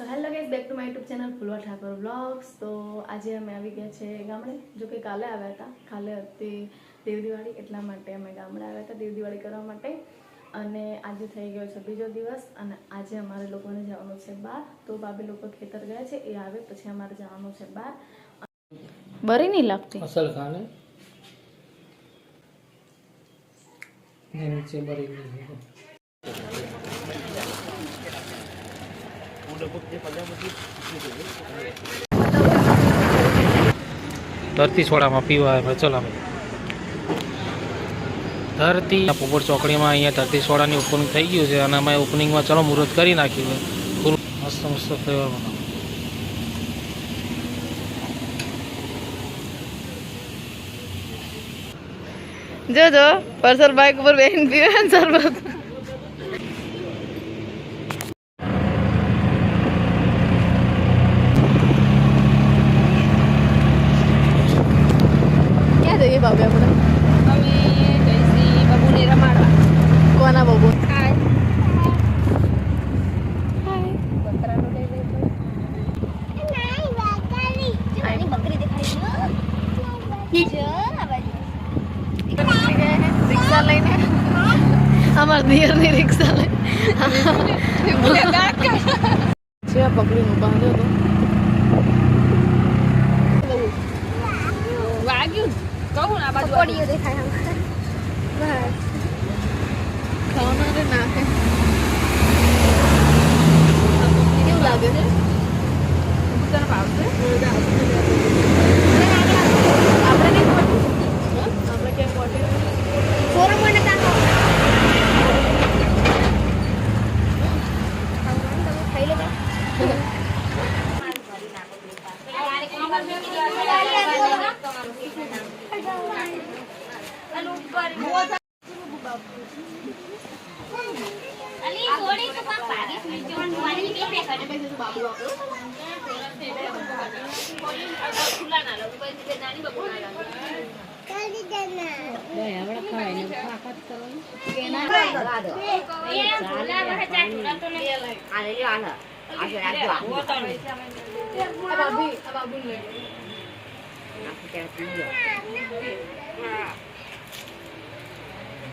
So hello guys back to my YouTube channel Phulwa Thakor vlogs તો આજે અમે આવી ગયા છે ગામડે, જો કે કાલે આવ્યા હતા. કાલે હતી દેવદિવાળી, એટલા માટે અમે ગામડે આવ્યા હતા દેવદિવાળી કરવા માટે. અને આજે થઈ ગયો છે બીજો દિવસ અને આજે અમારે લોકોને જવાનું છે બહાર. તો ભાભી લોકો ખેતર ગયા છે, એ આવે, પછી અમારે જવાનું છે બહાર. બરી નહીં લાગતી? અસલ ધરતી સોડામાં પીવા આવે, ચલો અમે. ધરતી પોપટ ચોકડીમાં અહીંયા ધરતી સોડાની ઓપનિંગ થઈ ગયું છે અને અમે ઓપનિંગમાં ચલો મુહૂર્ત કરી નાખ્યું ફૂલ મસ્ત મસ્ત ફ્લેવર બનાવ જો પરસર બાઇક ઉપર બેન પીવે શરબત ક્યાં જઈએ બાબે આપણે અમે જઈશી બબુને રમાડવા કોના બાબુ હાય હાય બકરી દેખાય રિક્ષા લઈને અમારા દિયરની રિક્ષા લઈને છે પકડીને બાંધ્યો તો. વાગ્યું. કહું ને આ બાજુ દેખાય Abang, abang, abang, abang. Nak kita tidur.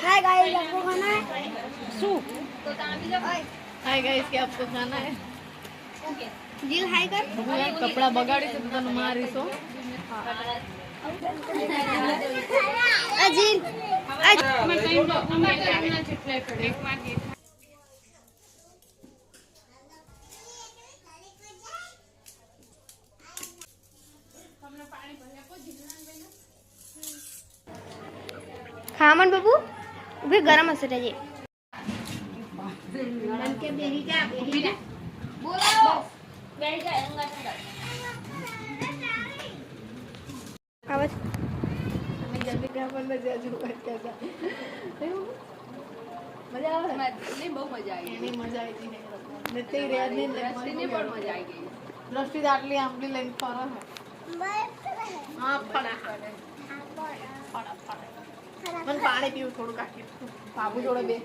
Hi guys आपको खाना है હાય ગાઈસ કે આપકો ખાના હે दिल हाय कर હું યાર કપડા બગાડી છે તો તને મારીશો ખામણ બાબુ ઉભી ગરમ હશે રજે કે બેહી જા બેહી જા બોલો બેહી જા અંગા આવાજ અમે જલ્દી ગ્રામર માં જાજો કરતા હતા મજા આવે ને બહુ મજા આવી એની મજા આવી ને તે રેડ ને લક્ષ્મી ને પણ મજા આવી ગઈ દ્રષ્ટિ આટલી આંબલી લઈને ફરો હે હા મને પાણી પીવું થોડું કાઢી બાબુ જોડે બે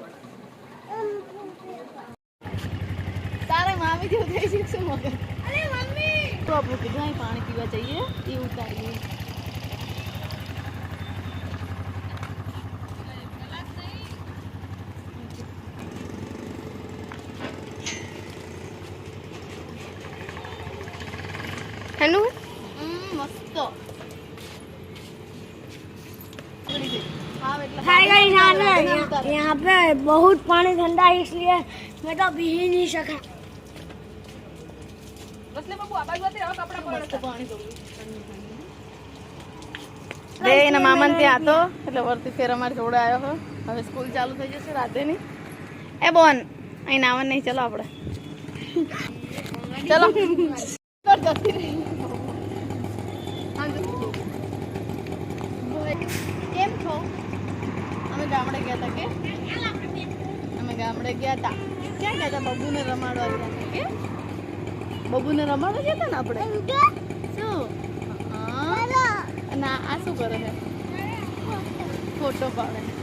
તારે મામી જેવું થઈ શકશે મગર અરે મમ્મી! તો આપણું પાણી પીવા જઈએ એ ઉતારીએ. હમ, મસ્ત હા એટલે हाय गाइस यहाँ ना उतारो। यहाँ यहाँ पे बहुत पानी ठंडा है इसलिए मैं तो पी ही नहीं सका એટલે બાબુ આ બાજુ હતી હવે કપડા પડે મસ્ત પાણી પીવું. બે એના મામાને ત્યાં હતો એટલે વરતી ફેર અમારી જોડે આવ્યો હતો હવે સ્કૂલ ચાલુ થઈ જશે રાતેની એ બોન અહીં નાવન નહીં ચલો આપણે ચલો પર જતી રહી ગામડે ગયા હતા કે? અમે ગામડે ગયા હતા ક્યાં ગયા હતા બબુને રમાડવા ગયા કે? બબુને રમાડવા ગયા હતા ને આપણે? શું. ના, આ શું કરે છે? ફોટો પાડે.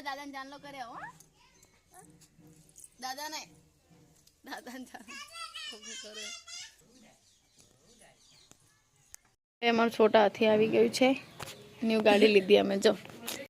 જો દાદાને જાનલો કરે હો. દાદા ને દાદાને જાનલો. કરે. એ અમારું છોટા હાથી આવી ગયું છે. ન્યુ ગાડી લીધી અમે, જો.